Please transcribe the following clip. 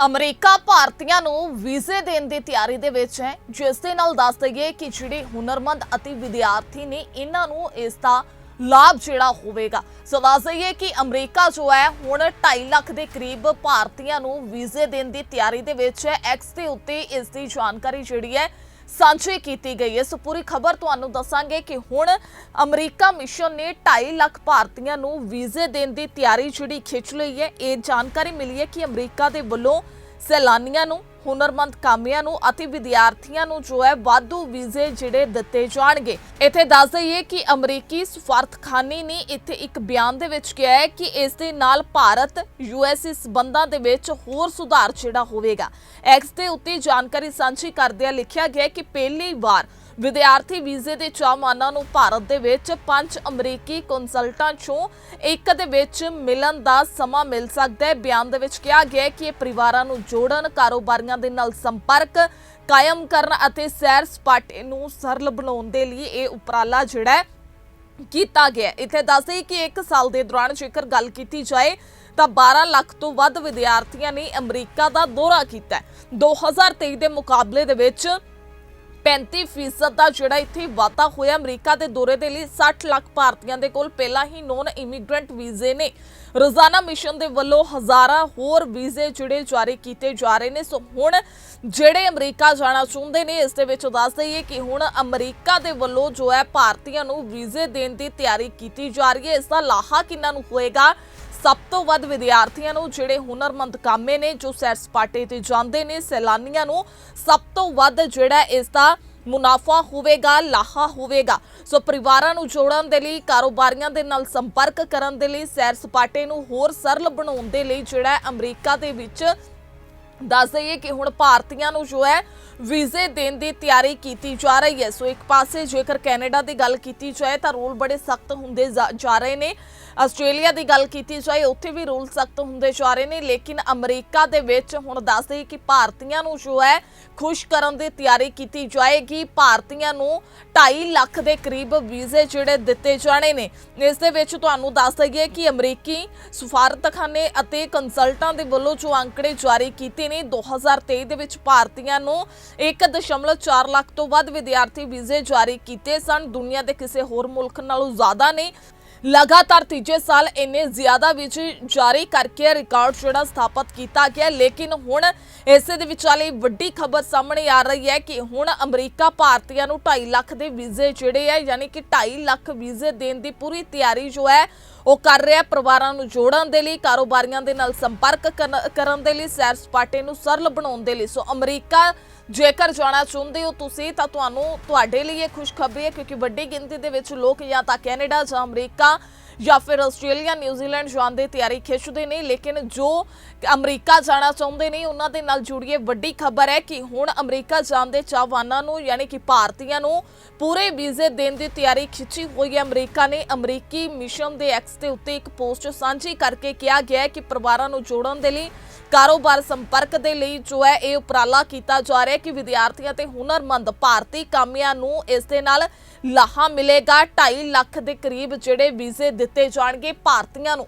America ਭਾਰਤੀਆਂ ਨੂੰ ਵੀਜ਼ੇ ਦੇਣ ਦੀ ਤਿਆਰੀ ਦੇ ਵਿੱਚ ਹੈ। ਜਿਸ ਦੇ ਨਾਲ ਦੱਸ ਦਈਏ ਕਿ ਜਿਹੜੇ ਹੁਨਰਮੰਦ ਅਤੇ ਵਿਦਿਆਰਥੀ ਨੇ ਇਹਨਾਂ ਨੂੰ ਇਸ ਦਾ ਲਾਭ ਜਿਹੜਾ ਹੋਵੇਗਾ। ਸੋ ਦੱਸ ਦਈਏ ਕਿ ਅਮਰੀਕਾ ਜੋ ਹੈ, ਹੁਣ 2.5 ਲੱਖ ਦੇ ਕਰੀਬ ਭਾਰਤੀਆਂ ਨੂੰ ਵੀਜ਼ੇ ਦੇਣ ਦੀ ਤਿਆਰੀ ਦੇ ਵਿੱਚ ਹੈ। ਐਕਸ ਦੇ ਉੱਤੇ ਇਸ ਦੀ ਜਾਣਕਾਰੀ ਜਿਹੜੀ ਹੈ ਸਾਂਝੀ ਕੀਤੀ ਗਈ ਹੈ। ਸੋ ਪੂਰੀ ਖਬਰ ਤੁਹਾਨੂੰ ਦੱਸਾਂਗੇ ਕਿ ਹੁਣ ਅਮਰੀਕਾ ਮਿਸ਼ਨ ਨੇ 2.5 ਲੱਖ ਭਾਰਤੀਆਂ ਨੂੰ ਵੀਜ਼ੇ ਦੇਣ ਦੀ ਤਿਆਰੀ ਜਿਹੜੀ ਖਿੱਚ ਲਈ ਹੈ, ਇਹ ਜਾਣਕਾਰੀ ਮਿਲੀ ਹੈ ਕਿ ਅਮਰੀਕਾ ਦੇ ਵੱਲੋਂ ਸੈਲਾਨੀਆਂ ਨੂੰ, ਹੁਨਰਮੰਦ ਕਾਮਿਆਂ ਨੂੰ ਅਤੇ ਵਿਦਿਆਰਥੀਆਂ ਨੂੰ ਜੋ ਹੈ ਵਾਧੂ ਵੀਜ਼ੇ ਜਿਹੜੇ ਦਿੱਤੇ ਜਾਣਗੇ। ਇੱਥੇ ਦੱਸ ਦਈਏ ਕਿ ਅਮਰੀਕੀ ਸਫਾਰਤਖਾਨੇ ਨੇ ਇੱਥੇ ਇੱਕ ਬਿਆਨ ਦੇ ਵਿੱਚ ਕਿਹਾ ਹੈ ਕਿ ਇਸ ਦੇ ਨਾਲ ਭਾਰਤ ਯੂਐਸਏ ਸਬੰਧਾਂ ਦੇ ਵਿੱਚ ਹੋਰ ਸੁਧਾਰ ਜਿਹੜਾ ਹੋਵੇਗਾ। ਐਕਸ ਦੇ ਉੱਤੇ ਜਾਣਕਾਰੀ ਸਾਂਝੀ ਕਰਦਿਆਂ ਲਿਖਿਆ ਗਿਆ ਕਿ ਪਹਿਲੀ ਵਾਰ ਵਿਦਿਆਰਥੀ ਵੀਜ਼ੇ ਦੇ ਚਾਹਵਾਨਾਂ ਨੂੰ ਭਾਰਤ ਦੇ ਵਿੱਚ ਪੰਜ ਅਮਰੀਕੀ ਕੰਸਲਟਾਂ ਚੋਂ ਇੱਕ ਦੇ ਵਿੱਚ ਮਿਲਣ ਦਾ ਸਮਾਂ ਮਿਲ ਸਕਦਾ ਹੈ। ਬਿਆਨ ਦੇ ਵਿੱਚ ਕਿਹਾ ਗਿਆ ਹੈ ਕਿ ਇਹ ਪਰਿਵਾਰਾਂ ਨੂੰ ਜੋੜਨ, ਕਾਰੋਬਾਰੀਆਂ ਦੇ ਨਾਲ ਸੰਪਰਕ ਕਾਇਮ ਕਰਨ ਅਤੇ ਸੈਰ ਸਪਾਟੇ ਨੂੰ ਸਰਲ ਬਣਾਉਣ ਦੇ ਲਈ ਇਹ ਉਪਰਾਲਾ ਜਿਹੜਾ ਹੈ ਕੀਤਾ ਗਿਆ ਇੱਥੇ ਦੱਸਦੇ ਕਿ ਇੱਕ ਸਾਲ ਦੇ ਦੌਰਾਨ ਜੇਕਰ ਗੱਲ ਕੀਤੀ ਜਾਏ ਤਾਂ 12 ਲੱਖ ਤੋਂ ਵੱਧ ਵਿਦਿਆਰਥੀਆਂ ਨੇ ਅਮਰੀਕਾ ਦਾ ਦੌਰਾ ਕੀਤਾ ਹੈ। 2023 ਦੇ ਮੁਕਾਬਲੇ ਦੇ ਵਿੱਚ 35% ਦਾ ਜਿਹੜਾ ਇੱਥੇ ਵਾਧਾ ਹੋਇਆ, ਅਮਰੀਕਾ ਦੇ ਦੌਰੇ ਦੇ ਲਈ 60 ਲੱਖ ਭਾਰਤੀਆਂ ਦੇ ਕੋਲ ਪਹਿਲਾਂ ਹੀ ਨੋਨ ਇਮੀਗ੍ਰੈਂਟ ਵੀਜ਼ੇ ਨੇ। ਰੋਜ਼ਾਨਾ ਮਿਸ਼ਨ ਦੇ ਵੱਲੋਂ ਹਜ਼ਾਰਾਂ ਹੋਰ ਵੀਜ਼ੇ ਜਿਹੜੇ ਜਾਰੀ ਕੀਤੇ ਜਾ ਰਹੇ ਨੇ। ਸੋ ਹੁਣ ਜਿਹੜੇ ਅਮਰੀਕਾ ਜਾਣਾ ਚਾਹੁੰਦੇ ਨੇ, ਇਸ ਦੇ ਵਿੱਚ ਦੱਸ ਦਈਏ ਕਿ ਹੁਣ ਅਮਰੀਕਾ ਦੇ ਵੱਲੋਂ ਜੋ ਹੈ, ਭਾਰਤੀਆਂ ਨੂੰ ਵੀਜ਼ੇ ਦੇਣ ਦੀ ਤਿਆਰੀ ਕੀਤੀ ਜਾ ਰਹੀ ਹੈ। ਇਸ ਦਾ ਲਾਹਾ ਕਿੰਨਾਂ ਨੂੰ ਹੋਏਗਾ? ਸਭ ਤੋਂ ਵੱਧ ਵਿਦਿਆਰਥੀਆਂ ਨੂੰ ਜਿਹੜੇ ਹੁਨਰਮੰਦ ਕਾਮੇ ਨੇ, ਜੋ ਸੈਰ ਸਪਾਟੇ ਤੇ ਜਾਂਦੇ ਨੇ, ਸੈਲਾਨੀਆਂ ਨੂੰ ਸਭ ਤੋਂ ਵੱਧ ਜਿਹੜਾ ਇਸ ਦਾ ਮੁਨਾਫਾ ਹੋਵੇਗਾ, ਲਾਹਾ ਹੋਵੇਗਾ। ਸੋ ਪਰਿਵਾਰਾਂ ਨੂੰ ਜੋੜਨ ਦੇ ਲਈ, ਕਾਰੋਬਾਰੀਆਂ ਦੇ ਨਾਲ ਸੰਪਰਕ ਕਰਨ ਦੇ ਲਈ, ਸੈਰ ਸਪਾਟੇ ਨੂੰ ਹੋਰ ਸਰਲ ਬਣਾਉਣ ਦੇ ਲਈ ਜਿਹੜਾ ਅਮਰੀਕਾ ਦੇ ਵਿੱਚ ਦੱਸ ਦਈਏ ਕਿ ਹੁਣ ਭਾਰਤੀਆਂ ਨੂੰ ਜੋ ਹੈ ਵੀਜ਼ੇ ਦੇਣ ਦੀ ਤਿਆਰੀ ਕੀਤੀ ਜਾ ਰਹੀ ਹੈ। ਸੋ ਇੱਕ ਪਾਸੇ ਜੇਕਰ ਕੈਨੇਡਾ ਦੀ ਗੱਲ ਕੀਤੀ ਜਾਏ ਤਾਂ ਰੂਲ ਬੜੇ ਸਖਤ ਹੁੰਦੇ ਜਾ- ਜਾ ਰਹੇ ਨੇ। ਆਸਟ੍ਰੇਲੀਆ ਦੀ ਗੱਲ ਕੀਤੀ ਜਾਏ, ਉੱਥੇ ਵੀ ਰੂਲ ਸਖਤ ਹੁੰਦੇ ਜਾ ਰਹੇ ਨੇ, ਲੇਕਿਨ ਅਮਰੀਕਾ ਦੇ ਵਿੱਚ ਹੁਣ ਦੱਸ ਦਈਏ ਕਿ ਭਾਰਤੀਆਂ ਨੂੰ ਜੋ ਹੈ ਖੁਸ਼ ਕਰਨ ਦੀ ਤਿਆਰੀ ਕੀਤੀ ਜਾਏਗੀ। ਭਾਰਤੀਆਂ ਨੂੰ 2.5 ਲੱਖ ਦੇ ਕਰੀਬ ਵੀਜ਼ੇ ਜਿਹੜੇ ਦਿੱਤੇ ਜਾਣੇ ਨੇ। ਇਸ ਦੇ ਵਿੱਚ ਤੁਹਾਨੂੰ ਦੱਸ ਦਈਏ ਕਿ ਅਮਰੀਕੀ ਸਫਾਰਤਖਾਨੇ ਅਤੇ ਕੰਸਲਟਾਂ ਦੇ ਵੱਲੋਂ ਜੋ ਅੰਕੜੇ ਜਾਰੀ ਕੀਤੇ ਨੇ। 2023 ਦੇ ਵਿੱਚ ਭਾਰਤੀਆਂ ਨੂੰ 1.4 ਲੱਖ ਤੋਂ ਵੱਧ ਵਿਦਿਆਰਥੀ ਵੀਜ਼ੇ ਜਾਰੀ ਕੀਤੇ ਸਨ। ਦੁਨੀਆ ਦੇ ਕਿਸੇ ਹੋਰ ਮੁਲਕ ਨਾਲੋਂ ਜ਼ਿਆਦਾ ਨਹੀਂ ਲਗਾਤਾਰ ਤੀਜੇ ਸਾਲ ਇੰਨੇ ਜ਼ਿਆਦਾ ਵਿੱਚ ਜਾਰੀ ਕਰਕੇ ਰਿਕਾਰਡ ਜਿਹੜਾ ਸਥਾਪਿਤ ਕੀਤਾ ਗਿਆ। ਲੇਕਿਨ ਹੁਣ ਇਸੇ ਦੇ ਵਿਚਾਲੇ ਵੱਡੀ ਖਬਰ ਸਾਹਮਣੇ ਆ ਰਹੀ ਹੈ ਕਿ ਹੁਣ ਅਮਰੀਕਾ ਭਾਰਤੀਆਂ ਨੂੰ 2.5 ਲੱਖ ਦੇ ਵੀਜ਼ੇ ਜਿਹੜੇ ਹੈ ਯਾਨੀ ਕਿ 2.5 ਲੱਖ ਵੀਜ਼ੇ ਦੇਣ ਦੀ ਪੂਰੀ ਤਿਆਰੀ ਜੋ ਹੈ ਉਹ ਕਰ ਰਿਹਾ ਪਰਿਵਾਰਾਂ ਨੂੰ ਜੋੜਨ ਦੇ ਲਈ, ਕਾਰੋਬਾਰੀਆਂ ਦੇ ਨਾਲ ਸੰਪਰਕ ਕਰਨ- ਕਰਨ ਦੇ ਲਈ, ਸੈਰ ਸਪਾਟੇ ਨੂੰ ਸਰਲ ਬਣਾਉਣ ਦੇ ਲਈ। ਸੋ ਅਮਰੀਕਾ ਜੇਕਰ ਜਾਣਾ ਚਾਹੁੰਦੇ ਹੋ ਤੁਸੀਂ, ਤਾਂ ਤੁਹਾਨੂੰ ਤੁਹਾਡੇ ਲਈ ਇਹ ਖੁਸ਼ਖਬਰੀ ਹੈ, ਕਿਉਂਕਿ ਵੱਡੀ ਗਿਣਤੀ ਦੇ ਵਿੱਚ ਲੋਕ ਜਾਂ ਤਾਂ ਕੈਨੇਡਾ ਜਾਂ ਅਮਰੀਕਾ ਜਾਂ ਫਿਰ ਆਸਟ੍ਰੇਲੀਆ, ਨਿਊਜ਼ੀਲੈਂਡ ਜਾਣ ਦੀ ਤਿਆਰੀ ਖਿੱਚਦੇ ਨੇ, ਲੇਕਿਨ ਜੋ ਅਮਰੀਕਾ ਜਾਣਾ ਚਾਹੁੰਦੇ ਨੇ, ਉਹਨਾਂ ਦੇ ਨਾਲ ਜੁੜੀ ਵੱਡੀ ਖਬਰ ਹੈ ਕਿ ਹੁਣ ਅਮਰੀਕਾ ਜਾਣ ਦੇ ਚਾਹਵਾਨਾਂ ਨੂੰ, ਯਾਨੀ ਕਿ ਭਾਰਤੀਆਂ ਨੂੰ ਪੂਰੇ ਵੀਜ਼ੇ ਦੇਣ ਦੀ ਤਿਆਰੀ ਖਿੱਚੀ ਹੋਈ ਹੈ। ਅਮਰੀਕਾ ਨੇ ਅਮਰੀਕੀ ਮਿਸ਼ਨ ਦੇ ਐਕਸ ਦੇ ਉੱਤੇ ਇੱਕ ਪੋਸਟ ਸਾਂਝੀ ਕਰਕੇ ਕਿਹਾ ਗਿਆ ਹੈ ਕਿ ਪਰਿਵਾਰਾਂ ਨੂੰ ਜੋੜਨ ਦੇ ਲਈ, ਕਾਰੋਬਾਰ ਸੰਪਰਕ ਦੇ ਲਈ ਜੋ ਹੈ, ਇਹ ਉਪਰਾਲਾ ਕੀਤਾ ਜਾ ਰਿਹਾ ਹੈ ਕਿ ਵਿਦਿਆਰਥੀਆਂ ਤੇ ਹੁਨਰਮੰਦ ਭਾਰਤੀ ਕਾਮਿਆਂ ਨੂੰ ਇਸ ਦੇ ਨਾਲ ਲਾਹਾ ਮਿਲੇਗਾ। 2.5 ਲੱਖ ਦੇ ਕਰੀਬ ਜਿਹੜੇ ਵੀਜ਼ੇ ਦਿੱਤੇ ਜਾਣਗੇ ਭਾਰਤੀਆਂ ਨੂੰ।